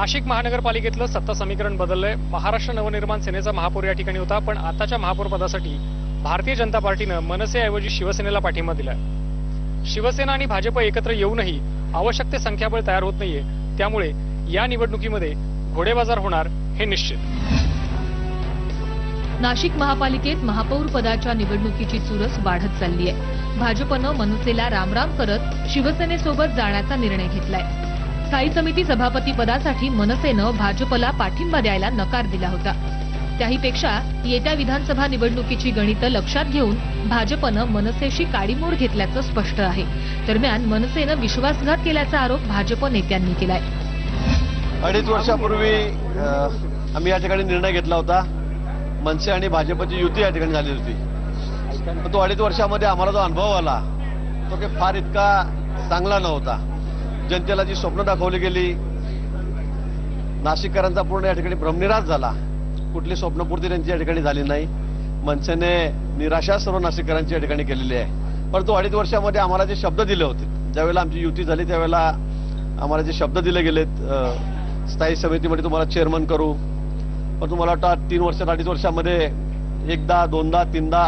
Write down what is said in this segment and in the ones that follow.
नाशिक महानगरपालिकेतलं सत्ता समीकरण बदललंय. महाराष्ट्र नवनिर्माण सेनेचा महापौर या ठिकाणी होता पण आताच्या महापौरपदासाठी भारतीय जनता पार्टीनं मनसेऐवजी शिवसेनेला पाठिंबा दिलाय. शिवसेना आणि भाजप एकत्र येऊनही आवश्यक ते संख्याबळ तयार होत नाहीये. त्यामुळे या निवडणुकीमध्ये घोडेबाजार होणार हे निश्चित. नाशिक महापालिकेत महापौर पदाच्या निवडणुकीची चुरस वाढत चालली आहे भाजपनं मनसेला रामराम करत शिवसेनेसोबत जाण्याचा निर्णय घेतलाय. स्थायी समिती सभापती पदासाठी मनसेनं भाजपला पाठिंबा द्यायला नकार दिला होता. त्याहीपेक्षा येत्या विधानसभा निवडणुकीची गणितं लक्षात घेऊन भाजपनं मनसेशी काडीमोड घेतल्याचं स्पष्ट आहे. दरम्यान मनसेनं विश्वासघात केल्याचा आरोप भाजप नेत्यांनी केलाय. अडीच वर्षापूर्वी आम्ही या ठिकाणी निर्णय घेतला होता. मनसे आणि भाजपची युती या ठिकाणी झाली होती. तो अडीच वर्षामध्ये आम्हाला जो अनुभव आला तो काही फार इतका चांगला नव्हता. जनतेला जी स्वप्न दाखवली गेली नाशिककरांचा पूर्ण या ठिकाणी भ्रमनिराश झाला. कुठली स्वप्नपूर्ती त्यांची या ठिकाणी झाली नाही. मनसेने निराशा सर्व नाशिककरांची या ठिकाणी केलेली आहे. परंतु तो अडीच वर्षामध्ये आम्हाला जे शब्द दिले होते ज्यावेळेला आमची युती झाली त्यावेळेला आम्हाला जे शब्द दिले गेलेत स्थायी समितीमध्ये तुम्हाला चेअरमन करू. पण तुम्हाला वाटतं तीन वर्षात अडीच वर्षामध्ये एकदा दोनदा तीनदा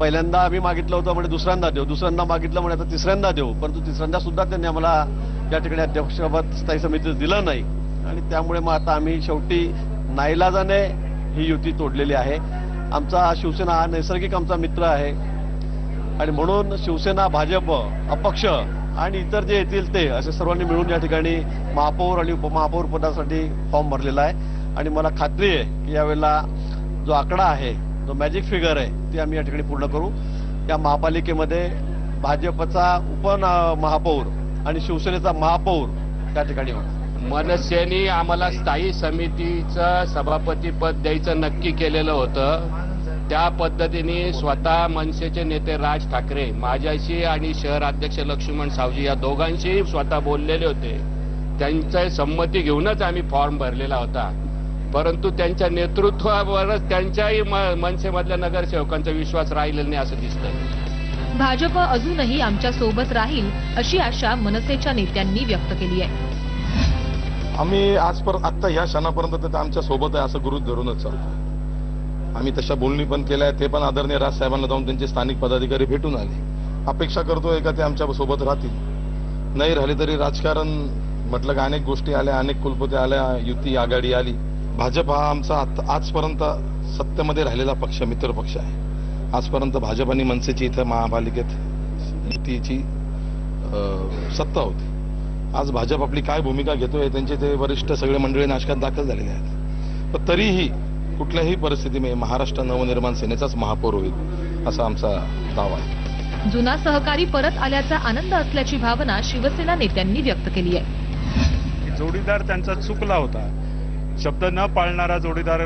पहिल्यांदा आम्ही मागितलं होतं म्हणजे दुसऱ्यांदा देऊ. दुसऱ्यांदा मागितलं म्हणजे आता तिसऱ्यांदा देऊ. परंतु तिसऱ्यांदा सुद्धा त्यांनी आम्हाला या ठिकाणी अध्यक्षपद स्थायी समितीत दिलं नाही. आणि त्यामुळे मग आता आम्ही शेवटी नाईलाजाने ही युती तोडलेली आहे. आमचा शिवसेना हा नैसर्गिक आमचा मित्र आहे. आणि म्हणून शिवसेना भाजप अपक्ष आणि इतर जे येतील ते असे सर्वांनी मिळून या ठिकाणी महापौर आणि उपमहापौर पदासाठी फॉर्म भरलेला आहे. आणि मला खात्री आहे की यावेळेला जो आकडा आहे जो मॅजिक फिगर आहे ते आम्ही या ठिकाणी पूर्ण करू. या महापालिकेमध्ये भाजपचा उप महापौर आणि शिवसेनेचा महापौर त्या ठिकाणी होणार. मनसेने आम्हाला स्थायी समितीचं सभापतीपद द्यायचं नक्की केलेलं होतं. त्या पद्धतीने स्वतः मनसेचे नेते राज ठाकरे माझ्याशी आणि शहर अध्यक्ष लक्ष्मण सावजी या दोघांशी स्वतः बोललेले होते. त्यांच्या संमती घेऊनच आम्ही फॉर्म भरलेला होता. परंतु त्यांच्या नेतृत्वावरच त्यांच्याही म- मनसेमधल्या नगरसेवकांचा विश्वास राहिलेला नाही असं दिसतंय. भाजप अजूनही आमच्यासोबत राहील अशी आशा मनसेच्या नेत्यांनी व्यक्त केली आहे. आम्ही आजपर्यंत आत्ता ह्या क्षणापर्यंत तर ते आमच्यासोबत आहे असं गुरु धरूनच चालतो आम्ही तशा बोलणी पण केल्या ते पण आदरणीय राजसाहेबांना जाऊन त्यांचे स्थानिक पदाधिकारी भेटून आले. अपेक्षा करतोय का ते आमच्यासोबत राहतील? नाही राहिले तरी राजकारण म्हटलं का अनेक गोष्टी आल्या अनेक कुलपती आल्या युती आघाडी आली. भाजप हा आमचा आत- आजपर्यंत सत्तेमध्ये राहिलेला पक्ष मित्र पक्ष आहे. आजपर्यंत भाजप आणि मनसेची इथं महापालिकेत युतीची सत्ता होती. आज भाजप आपली काय भूमिका घेतोय त्यांचे ते वरिष्ठ सगळे मंडळी नाशकात दाखल झालेले आहेत. पण तरीही कुठल्याही परिस्थितीमध्ये महाराष्ट्र नवनिर्माण सेनेचाच महापौर होईल असा आमचा दावा आहे. जुना सहकारी परत आल्याचा आनंद असल्याची भावना शिवसेना नेत्यांनी व्यक्त केली आहे. जोडीदार त्यांचा चुकला होता. शब्द न पाळणारा जोडीदार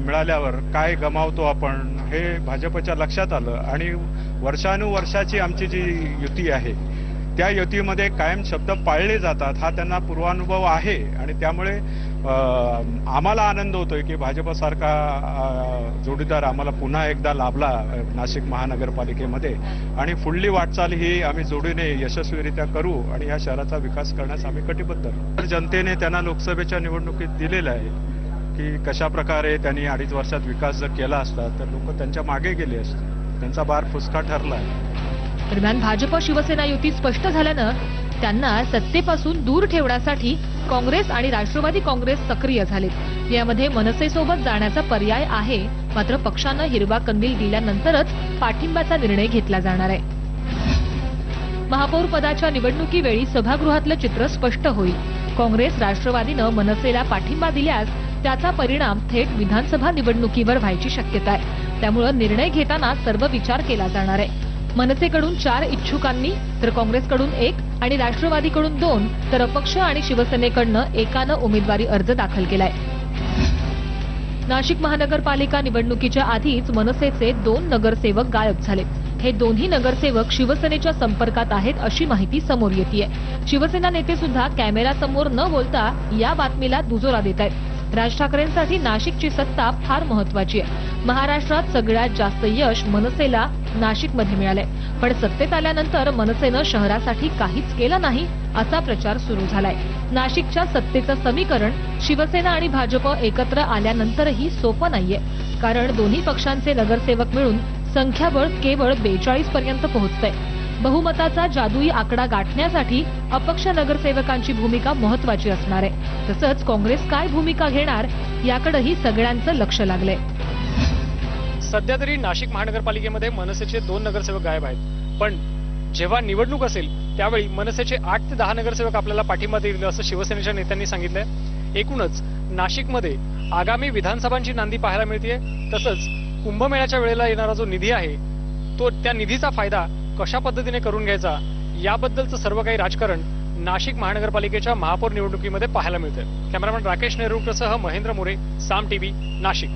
मिळाल्यावर काय गमावतो आपण हे भाजपच्या लक्षात आलं आणि वर्षानुवर्षाची आमची जी युती आहे त्या युतीमध्ये कायम शब्द पाळले जातात हा त्यांना पूर्वानुभव आहे आणि त्यामुळे आम्हाला आनंद होतोय की भाजपसारखा जोडीदार आम्हाला पुन्हा एकदा लाभला नाशिक महानगरपालिकेमध्ये. आणि पुढली वाटचाल ही आम्ही जोडीने यशस्वीरित्या करू आणि या शहराचा विकास करण्यास आम्ही कटिबद्ध तर जनतेने त्यांना लोकसभेच्या निवडणुकीत दिलेलं आहे की कशा प्रकारे त्यांनी अडीच वर्षात विकास जर केला असता तर लोक त्यांच्या मागे गेले असते. त्यांचा बार फुसका ठरला आहे. दरम्यान भाजप शिवसेना युती स्पष्ट झाल्यानं त्यांना सत्तेपासून दूर ठेवण्यासाठी काँग्रेस आणि राष्ट्रवादी काँग्रेस सक्रिय झालेत. यामध्ये मनसेसोबत जाण्याचा पर्याय आहे मात्र पक्षानं हिरवा कंदील दिल्यानंतरच पाठिंब्याचा निर्णय घेतला जाणार आहे. महापौर पदाच्या निवडणुकीवेळी सभागृहातलं चित्र स्पष्ट होईल. काँग्रेस राष्ट्रवादीनं मनसेला पाठिंबा दिल्यास त्याचा परिणाम थेट विधानसभा निवडणुकीवर व्हायची शक्यता आहे. त्यामुळे निर्णय घेताना सर्व विचार केला जाणार आहे. मनसेकडून चार इच्छुकांनी तर काँग्रेसकडून एक आणि राष्ट्रवादीकडून दोन तर अपक्ष आणि शिवसेनेकडनं एकानं उमेदवारी अर्ज दाखल केलाय. नाशिक महानगरपालिका निवडणुकीच्या आधीच मनसेचे दोन नगरसेवक गायब झाले. हे दोन्ही नगरसेवक शिवसेनेच्या संपर्कात आहेत अशी माहिती समोर येते शिवसेना नेते सुद्धा कॅमेऱ्यासमोर न बोलता या बातमीला दुजोरा देत आहेत. राज ठाकरेंसाठी नाशिकची सत्ता फार महत्वाची आहे. महाराष्ट्रात सगळ्यात जास्त यश मनसेला नाशिकमध्ये मिळालंय. पण सत्तेत आल्यानंतर मनसेनं शहरासाठी काहीच केलं नाही असा प्रचार सुरू झालाय. नाशिकच्या सत्तेचं समीकरण शिवसेना आणि भाजप एकत्र आल्यानंतरही सोपं नाहीये. कारण दोन्ही पक्षांचे नगरसेवक मिळून संख्याबळ केवळ बेचाळीस पर्यंत पोहोचतंय. बहुमताचा जादुई आकडा गाठण्यासाठी अपक्ष नगरसेवकांची भूमिका महत्वाची असणार आहे. तसंच काँग्रेस काय भूमिका घेणार याकडेही सगळ्यांचं लक्ष लागलंय. सध्या तरी नाशिक महानगरपालिकेमध्ये मनसेचे दोन नगरसेवक गायब आहेत. पण जेव्हा निवडणूक असेल त्यावेळी मनसेचे आठ ते दहा नगरसेवक आपल्याला पाठिंबा देईल असं शिवसेनेच्या नेत्यांनी सांगितलंय. एकूणच नाशिकमध्ये आगामी विधानसभांची नांदी पाहायला मिळते तसंच कुंभमेळ्याच्या वेळेला येणारा जो निधी आहे तो त्या निधीचा फायदा कशा पद्धतीने करून घ्यायचा याबद्दलचं सर्व काही राजकारण नाशिक महानगरपालिकेच्या महापौर निवडणुकीमध्ये पाहायला मिळतं कॅमेरामॅन राकेश नेरुरकरसह महेंद्र मोरे साम टीव्ही नाशिक.